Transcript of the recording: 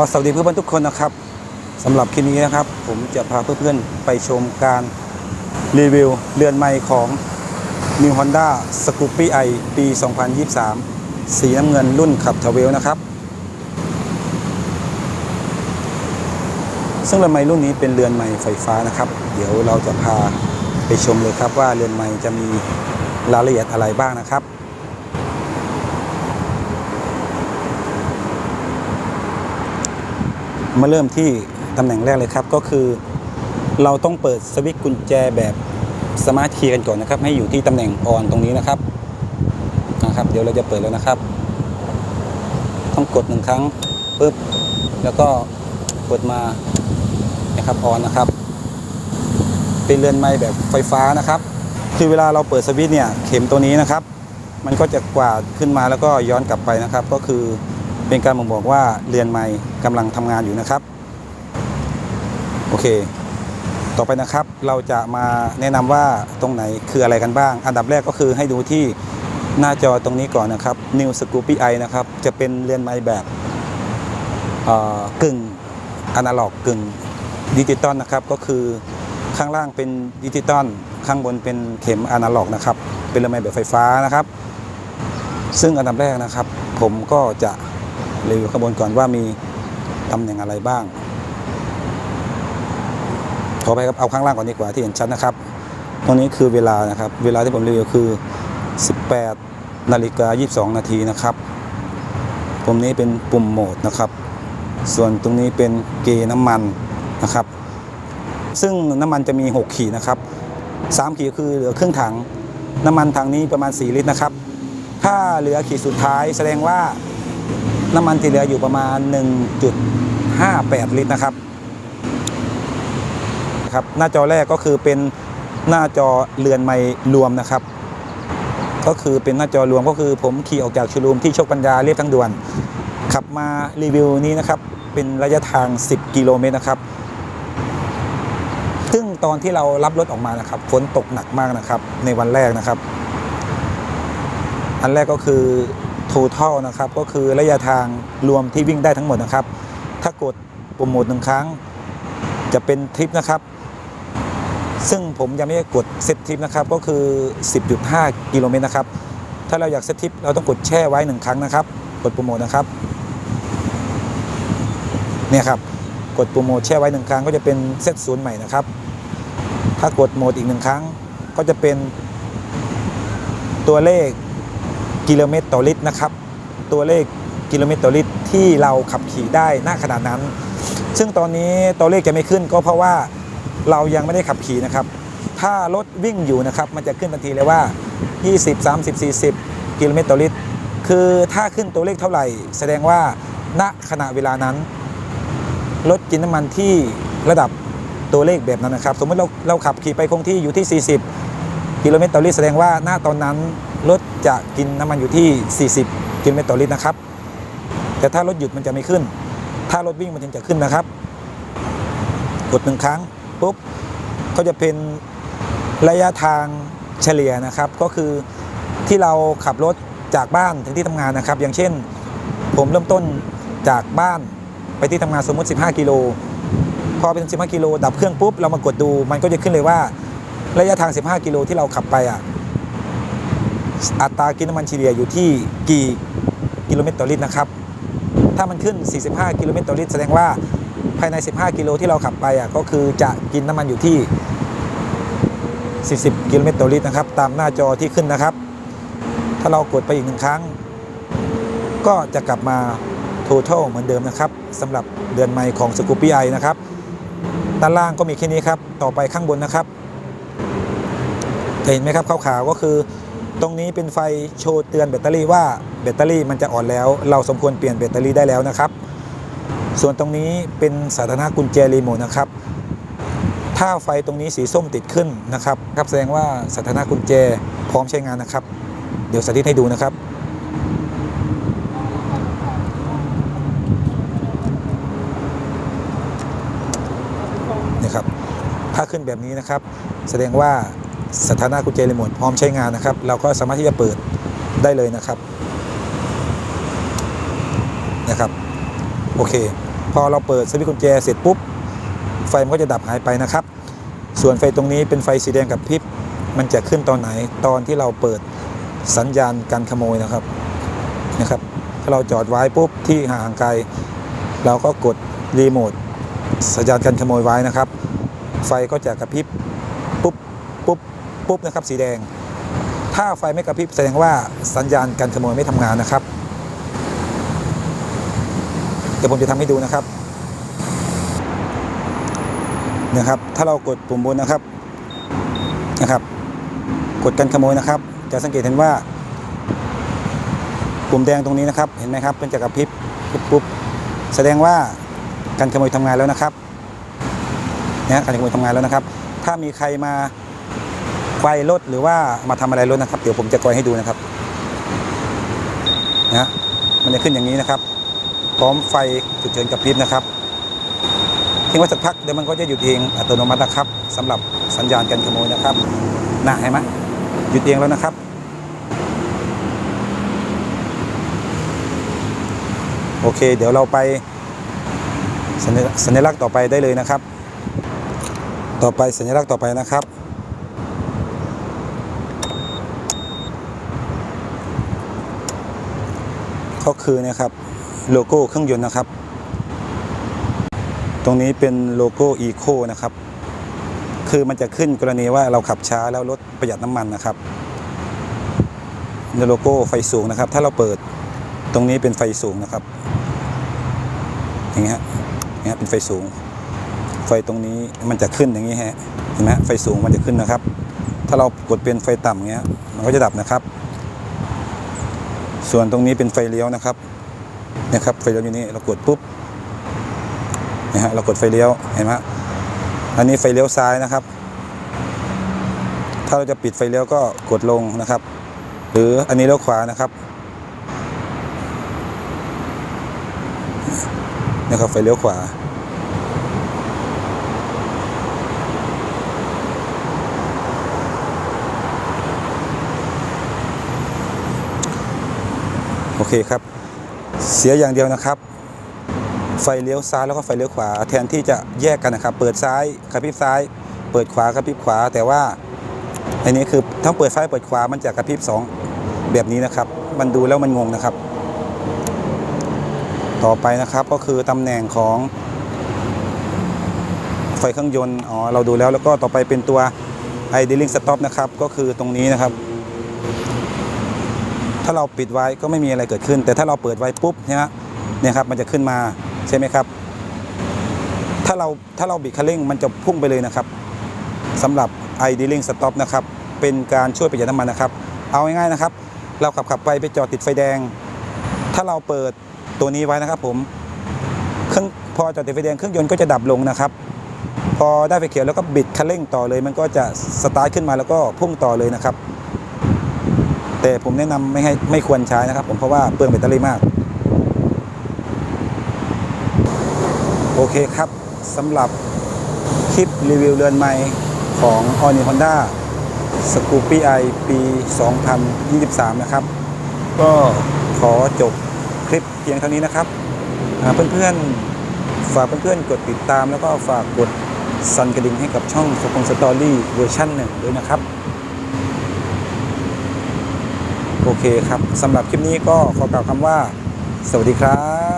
อสวัสดีเพื่อนๆทุกคนนะครับสำหรับคลิปนี้นะครับ ผมจะพาเพื่อนๆไปชมการรีวิวเรือนไม้ของ New Honda Scoopy i ปี 2023 สีน้ำเงินรุ่นขับทเวลนะครับ ซึ่งเรือนไม้รุ่นนี้เป็นเรือนไม้ไฟฟ้านะครับ เดี๋ยวเราจะพาไปชมเลยครับว่าเรือนไม้จะมีรายละเอียดอะไรบ้างนะครับ มาเริ่มที่ตำแหน่งแรกเลยครับก็คือ เราต้องเปิดสวิตช์กุญแจแบบสมาร์ทคีย์กันก่อนนะครับ ให้อยู่ที่ตำแหน่งออนตรงนี้นะครับนะครับ เดี๋ยวเราจะเปิดแล้วนะครับ ต้องกดหนึ่งครั้งปุ๊บแล้วก็กดมานะครับออนนะครับ เป็นเรือนไม้แบบไฟฟ้านะครับ คือเวลาเราเปิดสวิตช์เนี่ยเข็มตัวนี้นะครับ มันก็จะกวาดขึ้นมาแล้วก็ย้อนกลับไปนะครับ ก็คือ เป็นการบ่งบอกว่าเรือนไม้กำลังทำงานอยู่นะครับ โอเค ต่อไปนะครับเราจะมาแนะนำว่าตรงไหนคืออะไรกันบ้าง อันดับแรกก็คือให้ดูที่หน้าจอตรงนี้ก่อนนะครับ New Scoopy i นะครับ จะเป็นเรือนไม้แบบกึ่งอนาล็อกกึ่งดิจิตอลนะครับ ก็คือข้างล่างเป็นดิจิตอลข้างบนเป็นเข็มอนาล็อกนะครับ เป็นเรือนไม้แบบไฟฟ้านะครับ ซึ่งอันดับแรกนะครับ ผมก็จะ รีวิวข้างบนก่อนว่ามีตำแหน่งอะไรบ้าง ขอไปครับเอาข้างล่างก่อนดีกว่าที่เห็นชัดนะครับ ตรงนี้คือเวลานะครับ เวลาที่ผมรีวิวคือ 18นาฬิกา22 นาทีนะครับตรงนี้เป็นปุ่มโหมดนะครับ ส่วนตรงนี้เป็นเกน้ำมันนะครับ ซึ่งน้ำมันจะมี 6 ขีดนะครับ 3 ขีดคือเหลือครึ่งถัง น้ำมันถังนี้ประมาณ 4 ลิตรนะครับ ถ้าเหลือขีดสุดท้ายแสดงว่า น้ำมันที่เหลืออยู่ประมาณ 1.58 ลิตรนะครับครับหน้าจอแรกก็คือเป็นหน้าจอเรือนไม้รวมนะครับ ก็คือเป็นหน้าจอรวมก็คือผมขี่ออกจากชว์รูมที่โชคปัญญาเรียบทางด่วน ขับมารีวิวนี้นะครับ เป็นระยะทาง 10 กิโลเมตรนะครับ ซึ่งตอนที่เรารับรถออกมานะครับฝนตกหนักมากนะครับในวันแรกนะครับ อันแรกก็คือ total นะครับก็คือระยะทางรวมที่วิ่งได้ทั้งหมดนะครับ ถ้ากดปุ่มโหมดหนึ่งครั้ง จะเป็นทริปนะครับ ซึ่งผมยังไม่ได้กดเซตทริปนะครับก็คือ 10.5 กิโลเมตรนะครับ ถ้าเราอยากเซตทริปเราต้องกดแช่ไว้หนึ่งครั้งนะครับ กดปุ่มโหมดนะครับเนี่ยครับกดปุ่มโหมดแช่ไว้หนึ่งครั้งก็จะเป็นเซตศูนย์ใหม่นะครับ ถ้ากดโหมดอีกหนึ่งครั้งก็จะเป็นตัวเลข กิโลเมตรต่อลิตรนะครับ ตัวเลขกิโลเมตรต่อลิตรที่เราขับขี่ได้ณขนาดนั้น ซึ่งตอนนี้ตัวเลขจะไม่ขึ้นก็เพราะว่าเรายังไม่ได้ขับขี่นะครับ ถ้ารถวิ่งอยู่นะครับ มันจะขึ้นทันทีเลยว่า 20 30 40 กิโลเมตรต่อลิตร คือถ้าขึ้นตัวเลขเท่าไหร่ แสดงว่าณขณะเวลานั้นรถกินน้ำมันที่ระดับตัวเลขแบบนั้นนะครับ สมมติเราเราขับขี่ไปคงที่อยู่ที่ 40 กิโลเมตรต่อลิตรแสดงว่าณตอนนั้น รถจะกินน้ำมันอยู่ที่ 40กิโลเมตรต่อลิตรนะครับ แต่ถ้ารถหยุดมันจะไม่ขึ้น ถ้ารถวิ่งมันถึงจะขึ้นนะครับ กดหนึ่งครั้งปุ๊บก็จะเป็นระยะทางเฉลี่ยนะครับ ก็คือที่เราขับรถจากบ้านถึงที่ทำงานนะครับ อย่างเช่น ผมเริ่มต้นจากบ้านไปที่ทำงานสมมติ 15 กิโลพอไปถึง15 กิโลดับเครื่องปุ๊บเรามากดดู มันก็จะขึ้นเลยว่าระยะทาง 15 กิโลที่เราขับไปอะ อัตรากินน้ำมันเฉลี่ยอยู่ที่กี่กิโลเมตรต่อลิตรนะครับ ถ้ามันขึ้น 45 กิโลเมตรต่อลิตรแสดงว่าภายใน 15 กิโลที่เราขับไปอะก็คือจะกินน้ำมันอยู่ที่ 40 กิโลเมตรต่อลิตรนะครับ ตามหน้าจอที่ขึ้นนะครับ ถ้าเรากดไปอีกหนึ่งครั้ง ก็จะกลับมา total เหมือนเดิมนะครับสำหรับเดือนใหม่ของ Scoopy i นะครับด้านล่างก็มีแค่นี้ครับ ต่อไปข้างบนนะครับเห็นไหมครับขาวๆก็คือ ตรงนี้เป็นไฟโชว์เตือนแบตเตอรี่ว่าแบตเตอรี่มันจะอ่อนแล้ว เราสมควรเปลี่ยนแบตเตอรี่ได้แล้วนะครับ ส่วนตรงนี้เป็นสถานะกุญแจรีโมทนะครับ ถ้าไฟตรงนี้สีส้มติดขึ้นนะครับครับแสดงว่าสถานะกุญแจพร้อมใช้งานนะครับ เดี๋ยวสาธิตให้ดูนะครับนะครับ ถ้าขึ้นแบบนี้นะครับ แสดงว่า สถานะกุญแจรีโมทพร้อมใช้งานนะครับ เราก็สามารถที่จะเปิดได้เลยนะครับนะครับโอเค พอเราเปิดสวิตช์กุญแจเสร็จปุ๊บ ไฟมันก็จะดับหายไปนะครับ ส่วนไฟตรงนี้เป็นไฟสีแดงกับพริบมันจะขึ้นตอนไหนตอนที่เราเปิดสัญญาณการขโมยนะครับนะครับถ้าเราจอดไว้ปุ๊บที่ห่างไกลเราก็กดรีโมทสัญญาณการขโมยไว้นะครับ ไฟก็จะกระพริบปุ๊บปุ๊บ ปุ๊บนะครับสีแดง ถ้าไฟไม่กระพริบแสดงว่าสัญญาณการขโมยไม่ทำงานนะครับเดี๋ยวผมจะทำให้ดูนะครับนะครับ ถ้าเรากดปุ่มบนนะครับนะครับ กดกันขโมยนะครับ จะสังเกตเห็นว่า ปุ่มแดงตรงนี้นะครับ เห็นไหมครับเป็นจะกระพริบปุ๊บปุ๊บแสดงว่าการขโมยทำงานแล้วนะครับนะการขโมยทำงานแล้วนะครับ ถ้ามีใครมา ไกวรถหรือว่ามาทำอะไรรถนะครับ เดี๋ยวผมจะกอยให้ดูนะครับนะมันจะขึ้นอย่างนี้นะครับ พร้อมไฟฉุกเฉินกระพริบนะครับทิ้งไว้สักพักเดี๋ยวมันก็จะหยุดเองอัตโนมัตินะครับสำหรับสัญญาณการขโมยนะครับน่าเห็นไหมหยุดเองแล้วนะครับโอเค เดี๋ยวเราไปสัญลักษณ์ต่อไปได้เลยนะครับ ต่อไปสัญลักษณ์ต่อไปนะครับ ก็คือนะครับโลโก้เครื่องยนต์นะครับ ตรงนี้เป็นโลโก้อีโคนะครับ คือมันจะขึ้นกรณีว่าเราขับช้าแล้วรถประหยัดน้ำมันนะครับในโลโก้ไฟสูงนะครับ ถ้าเราเปิดตรงนี้เป็นไฟสูงนะครับ อย่างเงี้ยฮะอย่างเงี้ยเป็นไฟสูง ไฟตรงนี้มันจะขึ้นอย่างนี้ฮะเห็นไหมฮะไฟสูงมันจะขึ้นนะครับ ถ้าเรากดเป็นไฟต่ำเงี้ยมันก็จะดับนะครับ ส่วนตรงนี้เป็นไฟเลี้ยวนะครับนะครับไฟเลี้ยวอยู่นี่เรากดปุ๊บนะฮะเรากดไฟเลี้ยวเห็นไหมอันนี้ไฟเลี้ยวซ้ายนะครับ ถ้าเราจะปิดไฟเลี้ยวก็กดลงนะครับ หรืออันนี้เลี้ยวขวานะครับนะครับไฟเลี้ยวขวา เคครับ เสียอย่างเดียวนะครับ ไฟเลี้ยวซ้ายแล้วก็ไฟเลี้ยวขวา แทนที่จะแยกกันนะครับ เปิดซ้ายกระพริบซ้าย เปิดขวากระพริบขวา แต่ว่าอันนี้คือทั้งเปิดซ้ายเปิดขวามันจะกระพริบสองแบบนี้นะครับ มันดูแล้วมันงงนะครับ ต่อไปนะครับก็คือตำแหน่งของไฟเครื่องยนต์ อ๋อ เราดูแล้ว แล้วก็ต่อไปเป็นตัว idling stop นะครับ ก็คือตรงนี้นะครับ ถ้าเราปิดไว้ก็ไม่มีอะไรเกิดขึ้น แต่ถ้าเราเปิดไว้ปุ๊บเนี่ยฮะเนี่ยครับมันจะขึ้นมาใช่ไหมครับ ถ้าเราถ้าเราบิดคันเร่งมันจะพุ่งไปเลยนะครับสำหรับ idling stop นะครับ เป็นการช่วยประหยัดน้ำมันนะครับ เอาง่ายๆนะครับ เราขับขับไปไปจอดติดไฟแดง ถ้าเราเปิดตัวนี้ไว้นะครับ ผมเครื่องพอจอดติดไฟแดงเครื่องยนต์ก็จะดับลงนะครับ พอได้ไฟเขียวแล้วก็บิดคันเร่งต่อเลย มันก็จะสตาร์ทขึ้นมาแล้วก็พุ่งต่อเลยนะครับ แต่ผมแนะนำไม่ให้ไม่ควรใช้นะครับผมเพราะว่าเปลืองแบตเตอรี่มาก โอเคครับสำหรับคลิปรีวิวเรือนใหม่ของ o n i Honda s c o o p y i ปี 2023 นะครับ ก็ขอจบคลิปเพียงเท่านี้นะครับ เพื่อนๆ ฝากเพื่อนๆ กดติดตามแล้วก็ฝากกดสั่นกระดิ่งให้กับช่องสปงสตอรี่เวอร์ชันหนึ่งด้วยนะครับ โอเคครับสำหรับคลิปนี้ก็ขอกล่าวคำว่า สวัสดีครับ